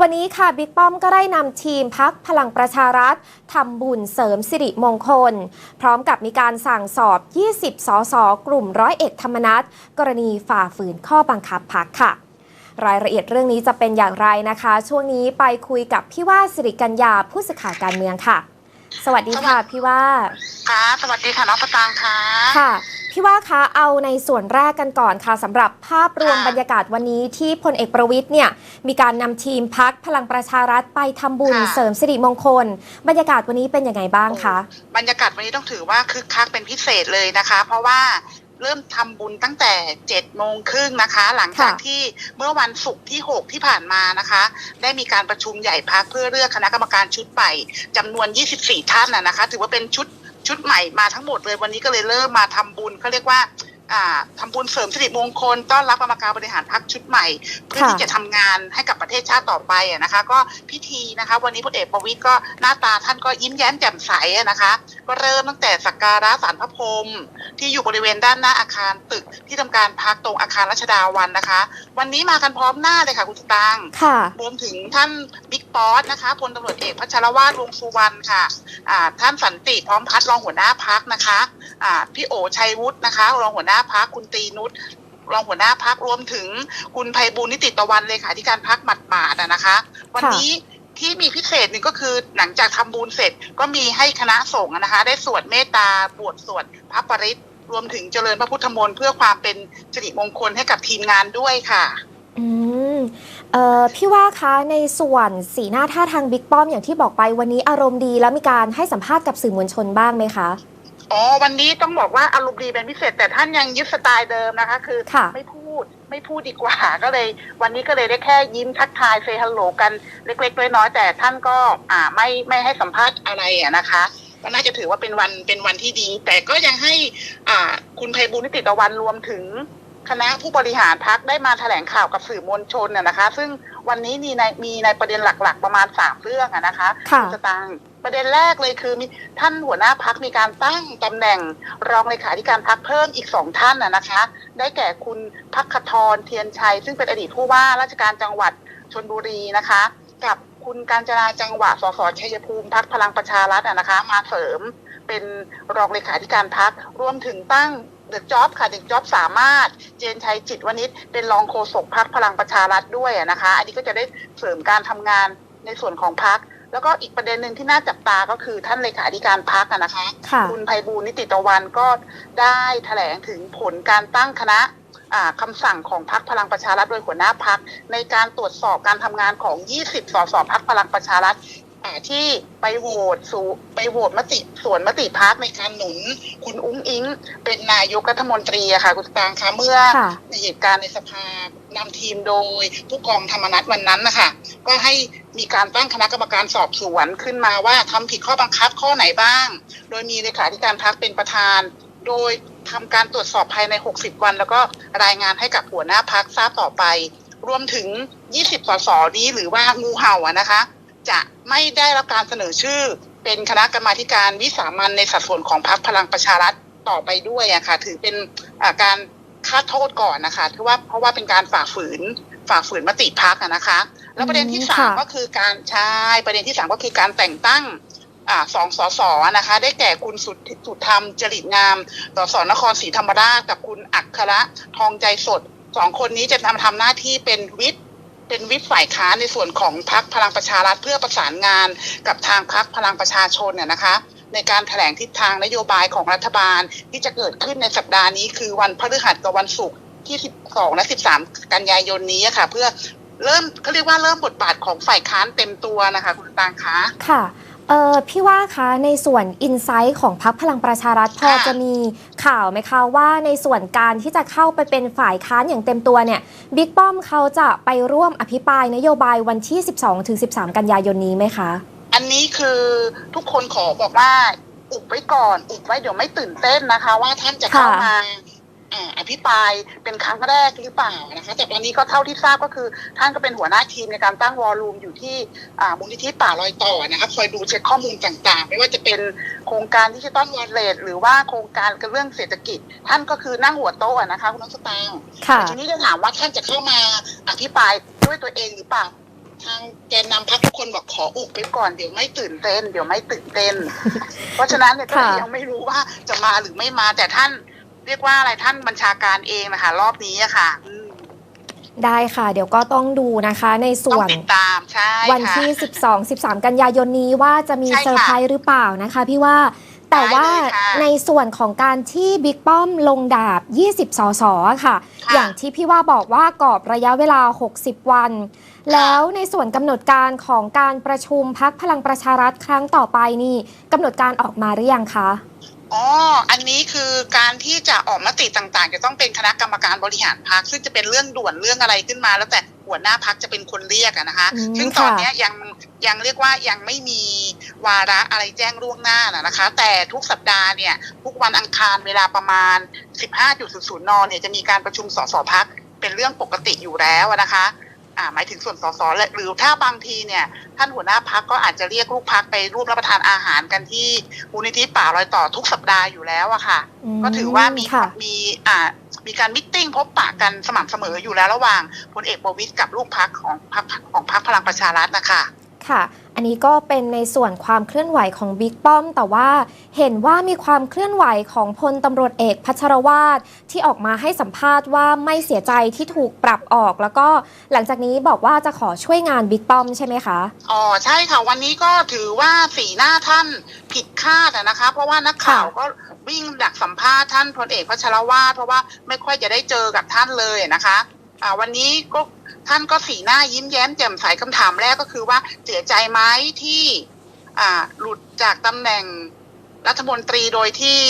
วันนี้ค่ะบิ๊กป้อมก็ได้นำทีมพักพลังประชารัฐทำบุญเสริมสิริมงคล พร้อมกับมีการสั่งสอบ 20 สสกลุ่มร้อยเอกธรรมนัฐกรณีฝ่าฝืนข้อบังคับพักค่ะ รายละเอียดเรื่องนี้จะเป็นอย่างไรนะคะ ช่วงนี้ไปคุยกับพี่ว่าสิริกัญญาผู้สื่อข่าวการเมืองค่ะ สวัสดีค่ะพี่ว่า ค่ะ สวัสดีค่ะน้องประตางค่ะ ค่ะ พี่ว่าคะเอาในส่วนแรกกันก่อนค่ะสำหรับภาพรวมค่ะบรรยากาศวันนี้ที่พลเอกประวิทย์เนี่ยมีการนำทีมพักพลังประชารัฐไปทำบุญค่ะ เสริมสิริมงคล บรรยากาศวันนี้เป็นยังไงบ้างคะ บรรยากาศวันนี้ต้องถือว่าคึกคักเป็นพิเศษเลยนะคะ เพราะว่าเริ่มทำบุญตั้งแต่7จ็ดโมงครึ่งนะคะ หลังจากค่ะที่เมื่อวันศุกร์ที่ 6 ที่ผ่านมานะคะ ได้มีการประชุมใหญ่พักเพื่อเลือกคณะกรรมการชุดใหม่จำนวน 24 ท่านนะนะคะ ถือว่าเป็นชุด ชุดใหม่มาทั้งหมดเลยวันนี้ก็เลยเริ่มมาทำบุญเขาเรียกว่า อ่าทำบุญเสริมสิริมงคลต้อนรับกรรมการบริหารพักชุดใหม่ เพื่อค่ะที่จะทำงานให้กับประเทศชาติต่อไปอะนะคะ ก็พิธีนะคะ วันนี้พลเอกประวิตยก็หน้าตาท่านก็ยิ้มแย้มแจ่มใสอะนะคะ ก็เริ่มตั้งแต่สักการะสารพระพรหมที่อยู่บริเวณด้านหน้าอาคารตึกที่ทำการพักตรงอาคารรัชดาวันนะคะ วันนี้มากันพร้อมหน้าเลยค่ะคุณสตางค์ค่ะรวมถึงท่านบิ๊กป๊อสนะคะพลตำรวจเอกพัชรวาทวงศ์สุวรรณค่ะอ่าท่านสันติพร้อมพัฒน์รองหัวหน้าพักนะคะอ่า พี่โอชัยวุฒินะคะ รองหัวหน้าพักคุณตีนุชรองหัวหน้าพักรวมถึงคุณไพบูลนิติตะวันเลขาธิการพักหมัดหมาดนะคะ วันนี้ที่มีพิเศษหนึ่งก็คือหลังจากทำบุญเสร็จก็มีให้คณะสงฆ์นะคะ ได้สวดเมตตาบวชสวดพระปริตรรวมถึงเจริญพระพุทธมนต์เพื่อความเป็นสิริมงคลให้กับทีมงานด้วยค่ะ อืมเอ่อพี่ว่าคะในส่วนสีหน้าท่าทางบิ๊กป้อมอย่างที่บอกไปวันนี้อารมณ์ดีแล้วมีการให้สัมภาษณ์กับสื่อมวลชนบ้างไหมคะ อ๋อวันนี้ต้องบอกว่าอารมณ์ดีเป็นพิเศษ แต่ท่านยังยึดสไตล์เดิมนะคะ คือค่ะไม่พูดไม่พูดดีกว่าก็เลย วันนี้ก็เลยได้แค่ยิ้มทักทายเซฮัลโหลกันเล็กๆน้อยๆแต่ท่านก็อ่าไม่ไม่ให้สัมภาษณ์อะไรอะนะคะก็น่าจะถือว่าเป็นวันเป็นวันที่ดี แต่ก็ยังให้อ่าคุณไพบูลย์นิติตะวันรวมถึง คณะผู้บริหารพักได้มาแถลงข่าวกับสื่อมวลชนน่ะนะคะ ซึ่งวันนี้มีในมีในประเด็นหลัก ๆ ประมาณสามเรื่องอะนะคะค่ะณสตางค์ประเด็นแรกเลยคือมีท่านหัวหน้าพักมีการตั้งตำแหน่งรองเลขาธิการพักเพิ่มอีกสองท่านนะนะคะ ได้แก่คุณพักขทรเทียนชัย ซึ่งเป็นอดีตผู้ว่าราชการจังหวัดชนบุรีนะคะ กับคุณการจนาจังหวะสสชัยภูมิพักพลังประชารัฐอะนะคะ มาเสริมเป็นรองเลขาธิการพักรวมถึงตั้ง เดอะจ็อบค่ะเดอะจ็อบสามารถเจนชัยจิตวณิชเป็นรองโฆษกพักพลังประชารัฐด้วยอะนะคะ อันนี้ก็จะได้เสริมการทำงานในส่วนของพักแล้วก็อีกประเด็นหนึ่งที่น่าจับตาก็คือท่านเลขาธิการพักนะคะค่ะคุณไพบูลย์นิติตะวันก็ได้แถลงถึงผลการตั้งคณะอ่าคำสั่งของพักพลังประชารัฐโดยหัวหน้าพักในการตรวจสอบการทำงานของ 20 สสพักพลังประชารัฐ อ่าที่ไปโหวตสู่ไปโหวตมติส่วนมติพักในการหนุน คุณอุ้งอิง เป็นนายกรัฐมนตรีอะค่ะ คุณตางคะเมื่อค่ะในเหตุการณ์ในสภานำทีมโดย ผู้กองธรรมนัฐวันนั้นนะคะก็ให้มีการตั้งคณะกรรมการสอบสวนขึ้นมาว่าทำผิดข้อบังคับข้อไหนบ้าง โดยมีเลขาธิการพักเป็นประธาน โดยทำการตรวจสอบภายใน 60 วัน แล้วก็รายงานให้กับหัวหน้าพักทราบต่อไป รวมถึง 20สสนี้หรือว่างูเห่าอะนะคะ จะไม่ได้รับการเสนอชื่อ เป็นคณะกรรมาธิการวิสามันในสัดส่วนของพรรคพลังประชารัฐต่อไปด้วยอะค่ะ ถือเป็นอ่าการค่าโทษก่อนนะคะถือว่าเพราะว่าเป็นการฝ่าฝืนฝ่าฝืนมติพักนะคะ แล้วประเด็นที่อืมสามค่ะก็คือการใช่ประเด็นที่สามก็คือการแต่งตั้งอ่าสองสสนะคะ ได้แก่คุณสุดสุดธรรมจริตงามสสนครศรีธรรมราชกับคุณอัคระทองใจสดสองคนนี้จะทำทำหน้าที่เป็นวิทย์ เป็นวิปฝ่ายค้านในส่วนของพักพลังประชารัฐเพื่อประสานงานกับทางพักพลังประชาชนเนี่ยนะคะ ในการแถลงทิศทางนโยบายของรัฐบาลที่จะเกิดขึ้นในสัปดาห์นี้ คือวันพฤหัสกับวันศุกร์ที่ 12 และ 13 กันยายนนี้ค่ะ เพื่อเริ่มเขาเรียกว่าเริ่มบทบาทของฝ่ายค้านเต็มตัวนะคะ คุณตางคะค่ะ เอ่อพี่ว่าคะในส่วนอินไซต์ของพรรคพลังประชารัฐพอค่ะจะมีข่าวไหมคะว่าในส่วนการที่จะเข้าไปเป็นฝ่ายค้านอย่างเต็มตัวเนี่ยบิ๊กป้อมเขาจะไปร่วมอภิปรายนโยบายวันที่ 12-13 กันยายนนี้ไหมคะ อันนี้คือทุกคนขอบอกว่าอุบไว้ก่อน อุบไว้เดี๋ยวไม่ตื่นเต้นนะคะ ว่าท่านจะเข้าค่ะมา อ่าอภิปรายเป็นครั้งแรกหรือเปล่านะคะแต่ตอนนี้ก็เท่าที่ทราบก็คือ ท่านก็เป็นหัวหน้าทีมในการตั้งวอลลุ่มอยู่ที่อ่ามูลนิธิป่ารอยต่อนะคะคอยดูเช็คข้อมูลต่างๆ ไม่ว่าจะเป็นโครงการดิจิตอลวอลเล็ตหรือว่าโครงการเรื่องเศรษฐกิจ ท่านก็คือนั่งหัวโต๊ะอะนะคะคุณน้องสตางค์ค่ะทีนี้จะถามว่าท่านจะเข้ามาอภิปรายด้วยตัวเองหรือเปล่าทางแกนนำพักทุกคนบอกขออุบไปก่อนเดี๋ยวไม่ตื่นเต้น เดี๋ยวไม่ตื่นเต้น เพราะฉะนั้นเนี่ยก็เลยค่ะยังไม่รู้ว่าจะมาหรือไม่มาแต่ท่าน เรียกว่าอะไรท่านบัญชาการเองนะคะ รอบนี้อะค่ะอืมได้ค่ะ เดี๋ยวก็ต้องดูนะคะ ในส่ต้อวงนติดตามใช่วันค่ะที่ 12 13 กันยายนนี้ว่าจะมีใช่ค่ะเซอร์ไพรส์หรือเปล่านะคะ พี่ว่าแต่ว่าได้เลยค่ะในส่วนของการที่บิ๊กป้อมลงดาบ 20 สสค่ะ ค่ะ อย่างที่พี่ว่าบอกว่ากรอบระยะเวลา 60 วัน แล้วในส่วนกำหนดการของการประชุมพักพลังประชารัฐครั้งต่อไปนี่กำหนดการออกมาหรือยังคะ อ๋อ อันนี้คือการที่จะออกมติต่างๆ จะต้องเป็นคณะกรรมการบริหารพักซึ่งจะเป็นเรื่องด่วนเรื่องอะไรขึ้นมา แล้วแต่หัวหน้าพักจะเป็นคนเรียกอะนะคะอืมซึ่งตอนค่ะเนี้ยยังยังเรียกว่ายังไม่มีวาระอะไรแจ้งล่วงหน้านะนะคะ แต่ทุกสัปดาห์เนี่ยทุกวันอังคารเวลาประมาณ 15.00นเนี่ยจะมีการประชุมสสพักเป็นเรื่องปกติอยู่แล้วอะนะคะ อ่าหมายถึงส่วนสสและหรือถ้าบางทีเนี่ย ท่านหัวหน้าพักก็อาจจะเรียกลูกพักไปร่วมรับประทานอาหารกันที่มูลนิธิป่ารอยต่อทุกสัปดาห์อยู่แล้วอะค่ะมก็ถือว่ามีค่ะ มีอ่ามีการมิทติ้งพบปะกันสม่ำเสมออยู่แล้วระหว่างพลเอกประวิตยกับลูกพักของพักของพักพลังประชารัฐนะคะ ค่ะ อันนี้ก็เป็นในส่วนความเคลื่อนไหวของบิ๊กป้อม แต่ว่าเห็นว่ามีความเคลื่อนไหวของพลตำรวจเอกพัชรวาทที่ออกมาให้สัมภาษณ์ว่าไม่เสียใจที่ถูกปรับออก แล้วก็หลังจากนี้บอกว่าจะขอช่วยงานบิ๊กป้อมใช่ไหมคะอ๋อใช่ค่ะวันนี้ก็ถือว่าสีหน้าท่านผิดคาดอะนะคะ เพราะว่านักข่าวค่ะก็วิ่งดักสัมภาษณ์ท่านพลเอกพัชรวาทเพราะว่าไม่ค่อยจะได้เจอกับท่านเลยนะคะอ่าวันนี้ก็ ท่านก็สีหน้ายิ้มแย้มแจ่มใสคำถามแรกก็คือว่าเสียใจไหมที่อ่าหลุดจากตำแหน่งรัฐมนตรีโดยที่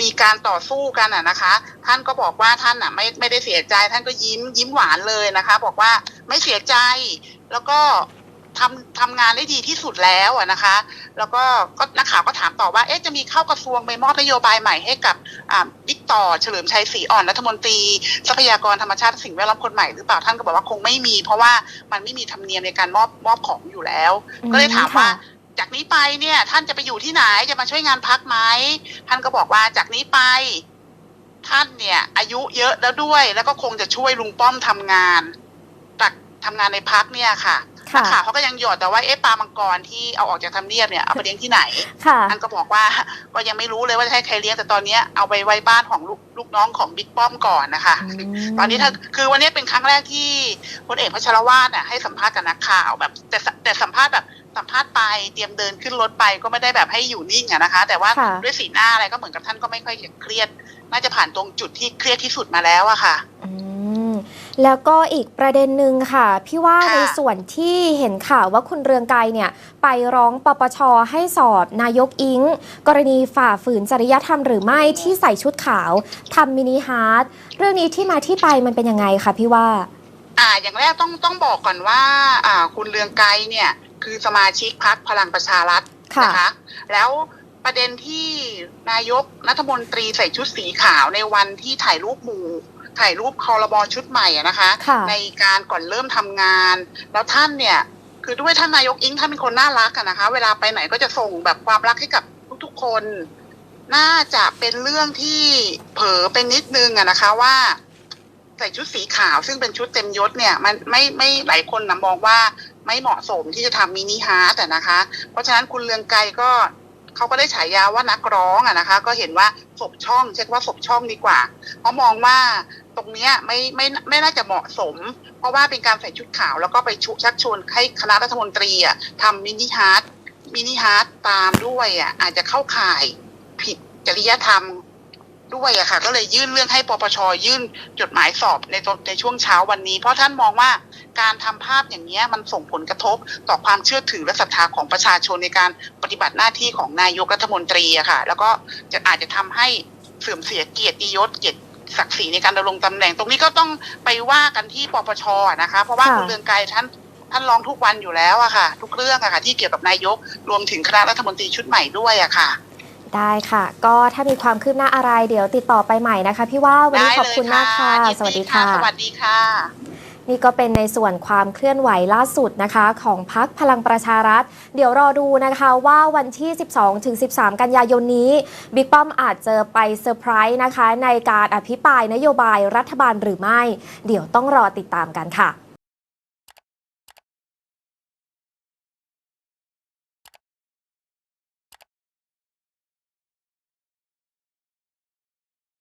มีการต่อสู้กันอะนะคะ ท่านก็บอกว่าท่านอะไม่ไม่ได้เสียใจ ท่านก็ยิ้มยิ้มหวานเลยนะคะ บอกว่าไม่เสียใจ แล้วก็ ทำทำงานได้ดีที่สุดแล้วอะนะคะ แล้วก็ก็นักข่าวก็ถามต่อว่าเอ๊ะจะมีเข้ากระทรวงไปมอบนโยบายใหม่ให้กับอ่าบิ๊กต่อเฉลิมชัยศรีอ่อนรัฐมนตรี ทรัพยากรธรรมชาติและสิ่งแวดล้อมคนใหม่หรือเปล่าท่านก็บอกว่าคงไม่มี เพราะว่ามันไม่มีธรรมเนียมในการมอบมอบของอยู่แล้ว ก็เลยถามว่าค่ะจากนี้ไปเนี่ยท่านจะไปอยู่ที่ไหนจะมาช่วยงานพักไหมท่านก็บอกว่าจากนี้ไปท่านเนี่ย อายุเยอะแล้วด้วย แล้วก็คงจะช่วยลุงป้อมทำงานตักทำงานในพักเนี่ยค่ะนั ค่ะกข่าวเขาก็ยังหยอดแต่ว่าเอ๊ะปลามังกรที่เอาออกจากทำเนียบเนี่ยเอาไปเลี้ยงที่ไหนค่ะท่านก็บอกว่าก็ยังไม่รู้เลยว่าจะให้ใครเลี้ยงแต่ตอนเนี้ยเอาไปไว้บ้านของลูกลูกน้องของบิ๊กป้อมก่อนนะคะ ตอนนี้ถ้าคือวันนี้เป็นครั้งแรกที่พลเอกพัชรวาทน่ะให้สัมภาษณ์กับนักข่าวแบบ แต่สแต่สัมภาษณ์แบบสัมภาษณ์ไปเตรียมเดินขึ้นรถไปก็ไม่ได้แบบให้อยู่นิ่งอะนะคะ แต่ว่าค่ะด้วยสีหน้าอะไรก็เหมือนกับท่านก็ไม่ค่อยเครียด น่าจะผ่านตรงจุดที่เครียดที่สุดมาแล้วอะค่ะอืม แล้วก็อีกประเด็นหนึ่งค่ะ พี่ว่าค่ะในส่วนที่เห็นข่าวว่าคุณเรืองไกรเนี่ยไปร้องปปชให้สอบนายกอิง กรณีฝ่าฝืนจริยธรรมหรือไม่ที่ใส่ชุดขาวทำมินิฮาร์ดเรื่องนี้ที่มาที่ไปมันเป็นยังไงคะพี่ว่า อ่า อย่างแรกต้องต้องบอกก่อนว่า อ่า คุณเรืองไกรเนี่ยคือสมาชิกพักพลังประชารัฐค่ะนะคะแล้วประเด็นที่นายกรัฐมนตรีใส่ชุดสีขาวในวันที่ถ่ายรูปหมู่ ถ่ายรูปคอรบอชุดใหม่อะนะคะ ค่ะในการก่อนเริ่มทำงาน แล้วท่านเนี่ย คือด้วยท่านนายกอิงท่านเป็นคนน่ารักอะนะคะ เวลาไปไหนก็จะส่งแบบความรักให้กับทุกๆคน น่าจะเป็นเรื่องที่เผลอเป็นนิดนึงอะนะคะว่า ใส่ชุดสีขาวซึ่งเป็นชุดเต็มยศเนี่ย มันไม่ไม่หลายคนนะมองว่าไม่เหมาะสมที่จะทำมินิฮาร์ดอะนะคะ เพราะฉะนั้นคุณเลืองไกรก็ เขาก็ได้ฉายาว่านักร้องอะนะคะ ก็เห็นว่าศพช่องเช็คว่าศพช่องดีกว่า เพราะมองว่าตรงเนี้ยไม่ไม่ไม่น่าจะเหมาะสม เพราะว่าเป็นการใส่ชุดขาว แล้วก็ไปชุชักชวนให้คณะรัฐมนตรีอะทำมินิฮาร์ดมินิฮาร์ดตามด้วยอะอาจจะเข้าข่ายผิดจริยธรรม ด้วยอะค่ะ ก็เลยยื่นเรื่องให้ปปชยื่นจดหมายสอบในตอนในช่วงเช้าวันนี้ เพราะท่านมองว่าการทำภาพอย่างนี้ยมันส่งผลกระทบต่อความเชื่อถือและศรัทธาของประชาชนในการปฏิบัติหน้าที่ของนายกรัฐมนตรีอะค่ะ แล้วก็จะอาจจะทำให้เสื่อมเสียเกียรติยศเกียรติศักดิ์ศรีในการดำรงตำแหน่ง ตรงนี้ก็ต้องไปว่ากันที่ปปชอะนะคะ เพราะว่าค่ะคุณเรืองไกรท่านท่านร้องทุกวันอยู่แล้วอะค่ะ ทุกเรื่องอะค่ะ ที่เกี่ยวกับนายกรวมถึงคณะรัฐมนตรีชุดใหม่ด้วยอะค่ะ ได้ค่ะ ก็ถ้ามีความคืบหน้าอะไรเดี๋ยวติดต่อไปใหม่นะคะ พี่ว่าวันนี้ขอบคุณมากค่ะยินสวัสดีค่ะ สวัสดีค่ะ นี่ก็เป็นในส่วนความเคลื่อนไหวล่าสุดนะคะ ของพักพลังประชารัฐ เดี๋ยวรอดูนะคะว่าวันที่ 12-13 กันยายนนี้บิ๊กป้อมอาจจะไปเซอร์ไพรส์นะคะ ในการอภิปรายนโยบายรัฐบาลหรือไม่ เดี๋ยวต้องรอติดตามกันค่ะ